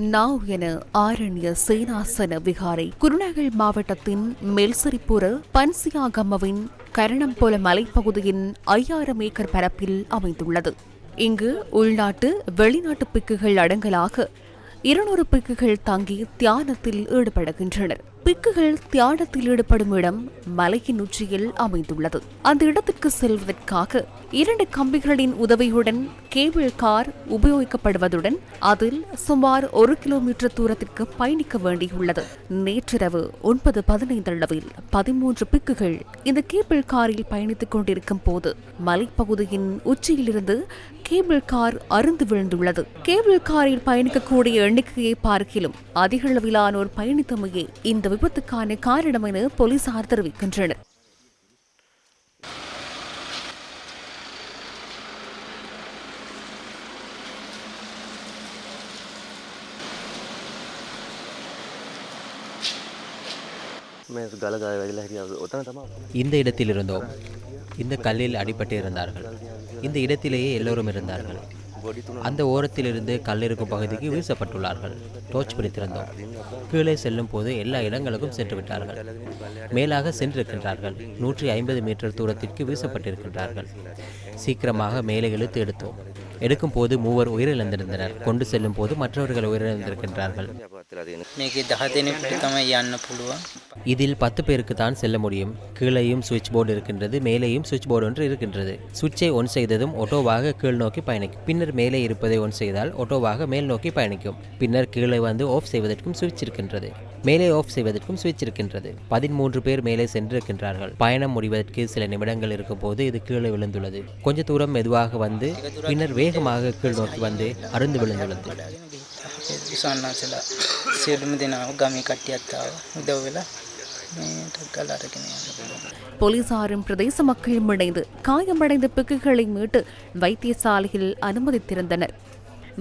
நாவ் என ஆரண்ய சேனாசன விகாரை குருநாகல் மாவட்டத்தின் மெல்சரிப்புற பன்சியாகம்மவின் கரணம்போல மலைப்பகுதியின் ஐயாயிரம் ஏக்கர் பரப்பில் அமைந்துள்ளது. இங்கு உள்நாட்டு வெளிநாட்டு பிக்குகள் அடங்கலாக இருநூறு பிக்குகள் தங்கி தியானத்தில் ஈடுபடுகின்றனர். பிக்குகள் தியானத்தில் ஈடுபடும் இடம் மலையின் உச்சியில் அமைந்துள்ளது. அந்த இடத்திற்கு செல்வதற்காக இரண்டு கம்பிகளின் உதவியுடன் கேபிள் கார் உபயோகிக்கப்படுவதுடன் அதில் சுமார் ஒரு கிலோமீட்டர் தூரத்திற்கு பயணிக்க வேண்டியுள்ளது. நேற்றிரவு ஒன்பது பதினைந்து அளவில் பதிமூன்று பிக்குகள் இந்த கேபிள் காரில் பயணித்துக் கொண்டிருக்கும் போது மலைப்பகுதியின் உச்சியிலிருந்து கேபிள் கார் அருந்து விழுந்துள்ளது. கேபிள் காரில் பயணிக்கக்கூடிய எண்ணிக்கையை பார்க்கிலும் அதிக அளவிலானோர் பயணித்தமையே இந்த விபத்துக்கான காரணம் என போலீசார் தெரிவிக்கின்றனர். இந்த இடத்தில் இருந்தோம் இந்த கல்லில் அடிபட்டு இருந்தார்கள். இந்த இடத்திலேயே எல்லோரும் இருந்தார்கள். அந்த ஓரத்திலிருந்து கல் இருக்கும் பகுதிக்கு வீசப்பட்டுள்ளார்கள். டோர்ச் பிடித்திருந்தோம். கீழே செல்லும் போது எல்லா இடங்களுக்கும் சென்று விட்டார்கள் மேலாக சென்றிருக்கின்றார்கள். நூற்றி ஐம்பது மீட்டர் தூரத்திற்கு வீசப்பட்டிருக்கின்றார்கள். சீக்கிரமாக மேலே இழுத்து எடுத்தோம். எடுக்கும் போது மூவர் உயிரிழந்திருந்தனர். கொண்டு செல்லும் போது மற்றவர்கள் உயிரிழந்திருக்கின்றார்கள். இதில் பத்து பேருக்கு தான் செல்ல முடியும். கீழேயும் சுவிட்ச் போர்டு இருக்கின்றது மேலேயும் சுவிட்ச் போர்டு ஒன்று இருக்கின்றது. சுவிட்சை ஒன் செய்ததும் ஒட்டோவாக கீழ் நோக்கி பயணிக்கும். பின்னர் மேலே இருப்பதை ஒன் செய்தால் ஒட்டோவாக மேல் நோக்கி பயணிக்கும். பின்னர் கீழே வந்து ஆஃப் செய்வதற்கும் சுவிட்ச் இருக்கின்றது. மேலே ஆஃப் செய்வதற்கும் சுவிட்ச் இருக்கின்றது பதிமூன்று பேர் மேலே சென்றிருக்கின்றார்கள். பயணம் முடிவதற்கு சில நிமிடங்கள் இருக்கும் போது இது கீழே விழுந்துள்ளது. கொஞ்ச தூரம் மெதுவாக வந்து பின்னர் வேகமாக கீழ் நோக்கி வந்து அருந்து விழுந்துள்ளது. போலீசாரும் பிரதேச மக்களும் இணைந்து காயமடைந்த பிக்குகளை மீட்டு வைத்தியசாலையில் அனுமதித்திருந்தனர்.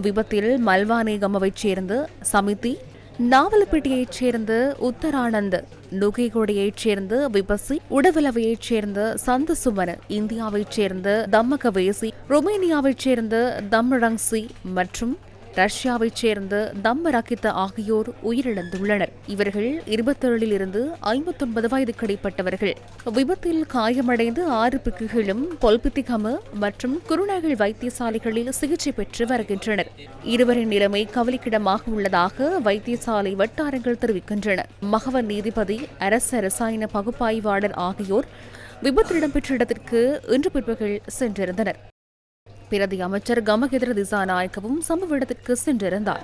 விபத்தில் மல்வானேகமவைச் சேர்ந்த சமிதி நாவலப்பேட்டையைச் சேர்ந்த உத்தரானந்த் நுகைகோடையைச் சேர்ந்த விபசி உடவலவையைச் சேர்ந்த சந்த சுமன இந்தியாவைச் சேர்ந்த தம்மகவேசி ரொமேனியாவைச் சேர்ந்த தம்ரங்சி மற்றும் ரஷ்யாவைச் சேர்ந்த தம்ம ரக்கித்த ஆகியோர் உயிரிழந்துள்ளனர். இவர்கள் இருபத்தேழில் இருந்து ஐம்பத்தொன்பது வயதுக்கு இடைப்பட்டவர்கள் விபத்தில் காயமடைந்து ஆறு பிக்குகளும் பொல்பித்திகம மற்றும் குருநகல் வைத்தியசாலைகளில் சிகிச்சை பெற்று வருகின்றனர். இருவரின் நிலைமை கவலைக்கிடமாக உள்ளதாக வைத்தியசாலை வட்டாரங்கள் தெரிவிக்கின்றன. மகவ நீதிபதி அரச ரசாயன பகுப்பாய்வாளர் ஆகியோர் விபத்து இடம்பெற்ற இடத்திற்கு இன்று பிற்பகல் சென்றிருந்தனர். பிரதி அமைச்சர் கமகேந்திர திசாநாயக்கவும் சம்பவ இடத்திற்கு சென்றிருந்தார்.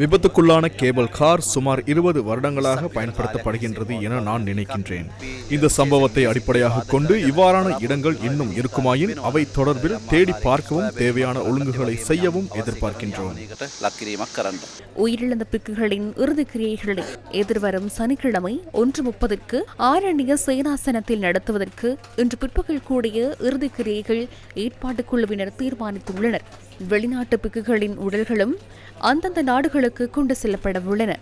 விபத்துக்குள்ளான கேபிள் கார் சுமார் இருபது வருடங்களாக பயன்படுத்தப்படுகின்றது என நான் நினைக்கின்றேன். இந்த சம்பவத்தை அடிப்படையாக கொண்டு இவ்வாறான இடங்கள் இன்னும் இருக்குமாயின் அவை தொடர்பில் தேடி பார்க்கவும் தேவையான ஒழுங்குகளை செய்யவும் எதிர்பார்க்கின்றோம். உயிரிழந்த பிக்குகளின் இறுதி கிரியைகளை எதிர்வரும் சனிக்கிழமை ஒன்று முப்பதற்கு ஆரண்ய சேனாசனத்தில் நடத்துவதற்கு இன்று பிற்பகல் கூடிய இறுதி கிரியைகள் ஏற்பாட்டு குழுவின் குழுவினர் தீர்மானித்துள்ளனர். வெளிநாட்டு பிக்குகளின் உடல்களும் அந்தந்த நாடுகளுக்கு கொண்டு செல்லப்பட உள்ளன